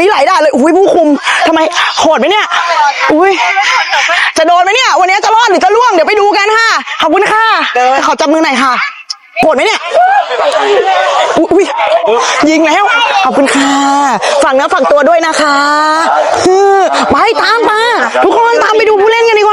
นี้หลายด่านเลยอุ้ยผู้คุมทำไมโหดไหมเนี่ยอุ้ยจะโดนไหมเนี่ย วันนี้จะรอดหรือจะล่วงเดี๋ยวไปดูกันค่ะขอบคุณค่ะขอจับมือหน่อยค่ะโหดไหมเนี่ยอุ้ยยิงแล้ว ขอบคุณค่ะฝากเนื้อฝากตัวด้วยนะคะเออไปตามมาทุกคนตามไปดูผู้เล่นกันดี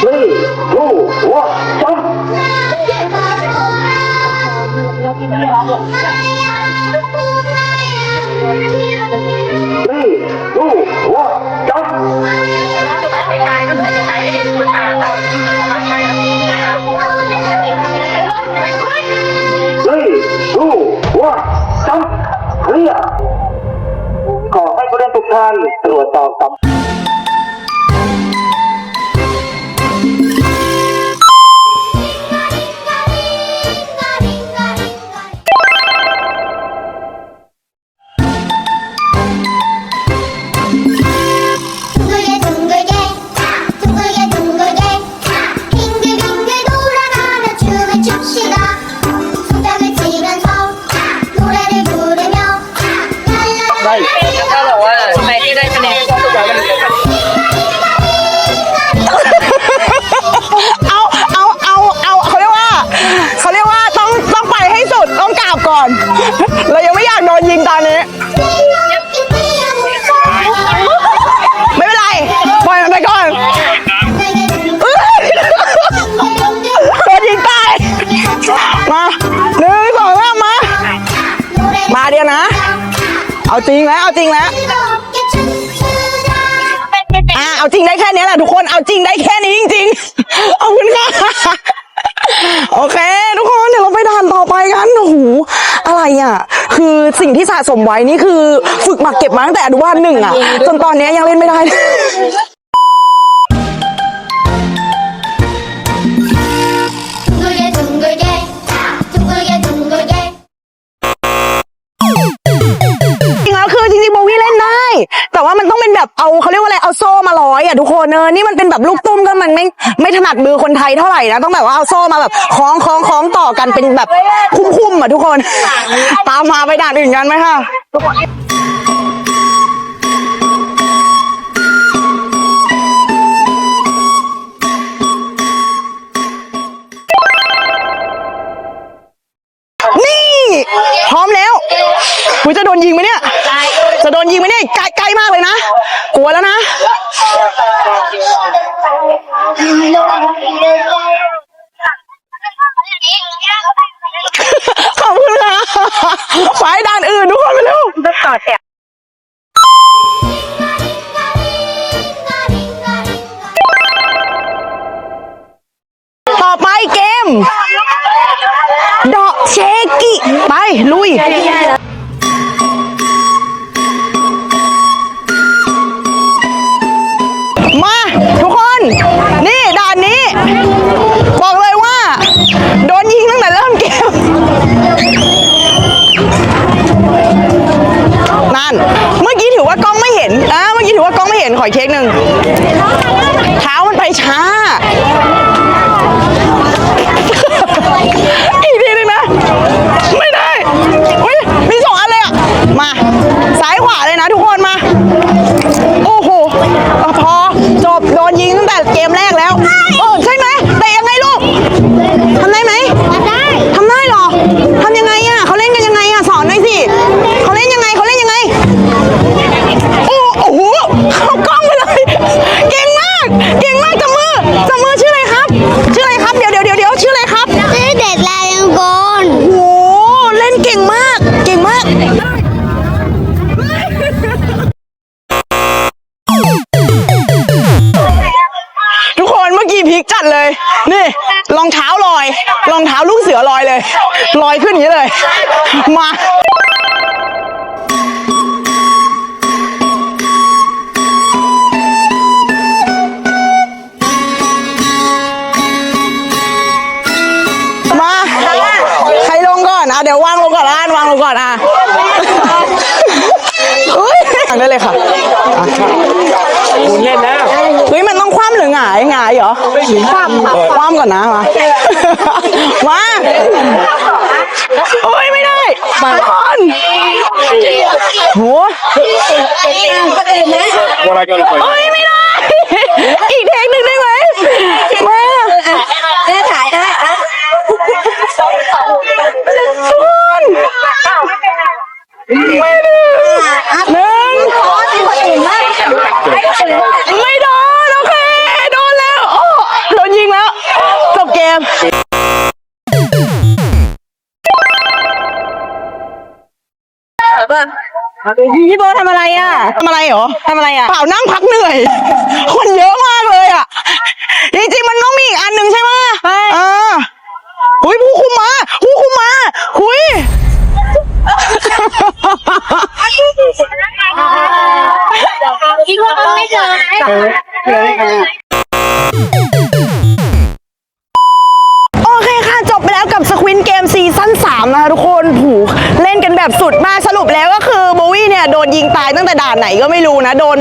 Three, two, one, jump. Three, two, one, stop. เอาจริงแล้วเอาจริงแล้วอ่าเอาจริงได้แค่นี้แหละทุกคนเอาจริงได้แค่นี้จริงๆเอาคุณค่ะโอเค ทุกคนเดี๋ยวเราไปด่านต่อไปกันโอ้โหอะไรอะ คือสิ่งที่สะสมไว้นี่คือ ฝึกหมักเก็บมาตั้งแต่อนุบาลหนึ่งอะ จนตอนนี้ยังเล่นไม่ได้ อะทุกคนเออนี่มันเป็นแบบลูกตุ้มก็มันไม่ไม่ถนัดมือคนไทยเท่าไหร่นะต้องแบบว่าเอาโซ่มาแบบคล้องคล้องคล้องต่อกันเป็นแบบคุ้มๆอะทุกคน ตามมาไปด่านอื่นกันไหมคะทุกคน ขอบคุณค่ะไปด่านอื่นทุกคนไปเร็วต่อแถวต่อไปเกม ดอกเชกิ ไป ลุย เมื่อกี้ถือว่ากล้องไม่เห็นอ่าเมื่อกี้ถือว่ากล้องไม่เห็นขออีกเค้กหนึ่ง องเท้าลอย รองเท้าลูกเสือลอยเลย ลอยขึ้นอย่างนี้เลย มามาใครลงก่อนอะเดี๋ยววางลงก่อนละกันวางลงก่อนอะอุ้ยวางได้เลยค่ะคุณเล่นแล้วเฮ้ยมันต้องคว่ำหรือห งายหงายเหรอคว่ำคว่ำก่อนนะมามาโอ้ยไม่ได้มาก่อนโหอะไรกันไปโอ้ยไม่ได้อีกเท พี่โบทำอะไรอะทำอะไรเหรอทำอะไรอะ เปล่านั่งพักเหนื่อย คนเยอะมาก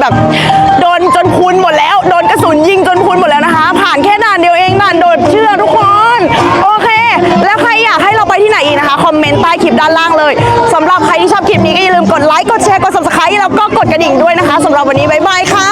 แบบโดนจนพรุนหมดแล้ว โดนกระสุนยิงจนพรุนหมดแล้วนะคะ ผ่านแค่ด่านเดียวเองด่านโดดเชื่อทุกคน โอเค แล้วใครอยากให้เราไปที่ไหนอีกนะคะ คอมเมนต์ใต้คลิปด้านล่างเลยสำหรับใครที่ชอบคลิปนี้ก็อย่าลืมกดไลค์กดแชร์กด subscribe แล้วก็กดกระดิ่งด้วยนะคะสำหรับวันนี้บ๊ายบายค่ะ